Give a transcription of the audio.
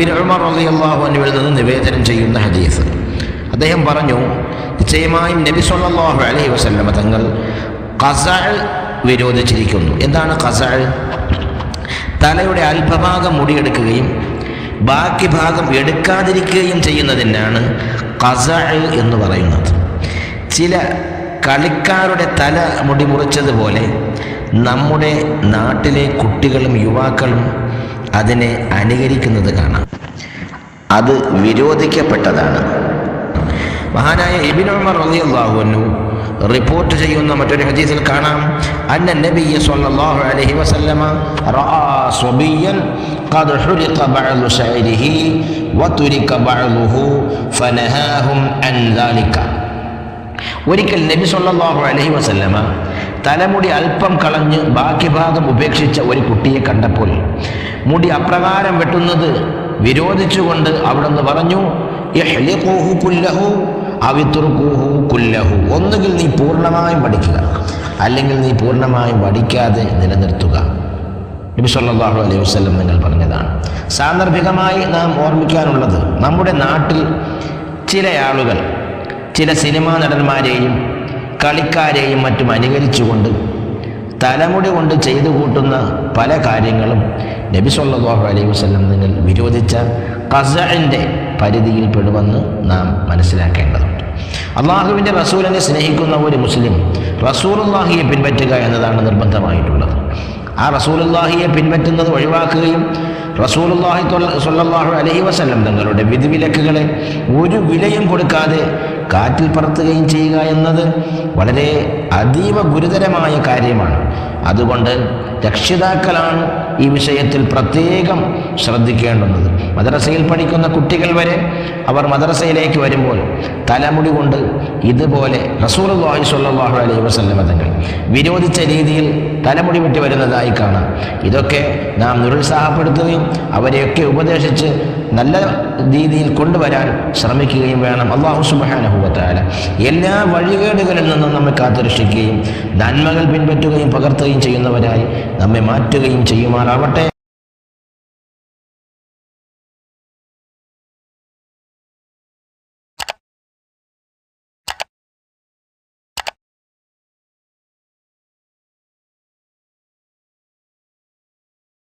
ഉമർ അൻഹുവിൽ നിന്ന് നിവേദനം ചെയ്യുന്ന ഹദീസ്. അദ്ദേഹം പറഞ്ഞു നിശ്ചയമായും നബി സല്ലല്ലാഹു അലൈഹി വസല്ലമ തങ്ങൾ ഖസഅ വിരോധിച്ചിരിക്കുന്നു. എന്താണ് ഖസഅ തലയുടെ അല്പഭാഗം മുടിയെടുക്കുകയും ബാക്കി ഭാഗം എടുക്കാതിരിക്കുകയും ചെയ്യുന്നതിനാണ് ഖസഅ എന്ന് പറയുന്നത്. ചില കളിക്കാരുടെ തല മുടി മുറിച്ചതുപോലെ നമ്മുടെ നാട്ടിലെ കുട്ടികളും യുവാക്കളും അതിനെ അനുകരിക്കുന്നത് കാണാം. അത് വിരോധിക്കപ്പെട്ടതാണ്. മഹാനായ ഇബിൻ ഉമർ റളിയല്ലാഹു അൻഹു റിപ്പോർട്ട് ചെയ്യുന്ന മറ്റൊരു ഹദീസിൽ കാണാം. അന്ന നബിയ സ്വല്ലല്ലാഹു അലൈഹി വസല്ലമ റആ സ്വബിയൻ ഖദ് ഹുരിഖ ബഅദു ശഅരിഹി വതുരിക ബഅദുഹു ഫനഹാഹും അൻ ദാലിക ഒരിക്കൽ നബി സല്ലല്ലാഹു അലൈഹി വസല്ലമ തലമുടി അല്പം കളഞ്ഞ് ബാക്കി ഭാഗം ഉപേക്ഷിച്ച ഒരു കുട്ടിയെ കണ്ടപ്പോൾ മുടി അപ്രകാരം വെട്ടുന്നത് വിരോധിച്ചുകൊണ്ട് അവിടുന്ന് പറഞ്ഞു കുല്ലഹു ഒന്നുകിൽ നീ പൂർണമായും വടിക്കുക അല്ലെങ്കിൽ നീ പൂർണമായും വടിക്കാതെ നിലനിർത്തുക. നബി സല്ലല്ലാഹു അലൈഹി വസല്ലം നിങ്ങൾ പറഞ്ഞതാണ്. സാന്ദർഭികമായി നാം ഓർമ്മിക്കാനുള്ളത് നമ്മുടെ നാട്ടിൽ ചില ആളുകൾ ചില സിനിമാ നടന്മാരെയും കളിക്കാരെയും മറ്റും അനുകരിച്ചുകൊണ്ട് തലമുടി കൊണ്ട് ചെയ്തു കൂട്ടുന്ന പല കാര്യങ്ങളും നബി സല്ലല്ലാഹു അലൈഹി വസല്ലം നിങ്ങൾ വിരോധിച്ച ഖസഇന്റെ പരിധിയിൽ പെടുമെന്ന് നാം മനസ്സിലാക്കേണ്ടതുണ്ട്. അള്ളാഹുവിന്റെ റസൂലിനെ സ്നേഹിക്കുന്ന ഒരു മുസ്ലിം റസൂലുള്ളാഹിയെ പിൻപറ്റുക എന്നതാണ് നിർബന്ധമായിട്ടുള്ളത്. ആ റസൂലുള്ളാഹിയെ പിൻപറ്റുന്നത് ഒഴിവാക്കുകയും റസൂലുള്ളാഹി സല്ലല്ലാഹു അലൈഹി വസല്ലം തങ്ങളുടെ വിധിവിലക്കുകളെ ഒരു വിലയും കൊടുക്കാതെ കാറ്റിൽ പറത്തുകയും ചെയ്യുക എന്നത് വളരെ അതീവ ഗുരുതരമായ കാര്യമാണ്. അതുകൊണ്ട് രക്ഷിതാക്കളാണ് ഈ വിഷയത്തിൽ പ്രത്യേകം ശ്രദ്ധിക്കേണ്ടുന്നത്. മദ്രസയിൽ പഠിക്കുന്ന കുട്ടികൾ വരെ അവർ മദ്രസയിലേക്ക് വരുമ്പോൾ തലമുടി കൊണ്ട് ഇതുപോലെ റസൂർ സ്വല്ലല്ലാഹു അലൈഹി വസല്ലമ തങ്ങൾ വിരോധിച്ച രീതിയിൽ തലമുടി വെട്ടി വരുന്നതായി കാണാം. ഇതൊക്കെ നാം നിരുത്സാഹപ്പെടുത്തുകയും അവരെയൊക്കെ ഉപദേശിച്ച് നല്ല രീതിയിൽ കൊണ്ടുവരാൻ ശ്രമിക്കുകയും വേണം. അള്ളാഹു സുബാനഹുവത്താല എല്ലാ വഴികേടുകളിൽ നിന്നും നമ്മെ കാത്തുരക്ഷിക്കുകയും നന്മകൾ പിൻപറ്റുകയും പകർത്തുകയും ചെയ്യുന്നവരായി നമ്മെ മാറ്റുകയും ചെയ്യുമാറാവട്ടെ.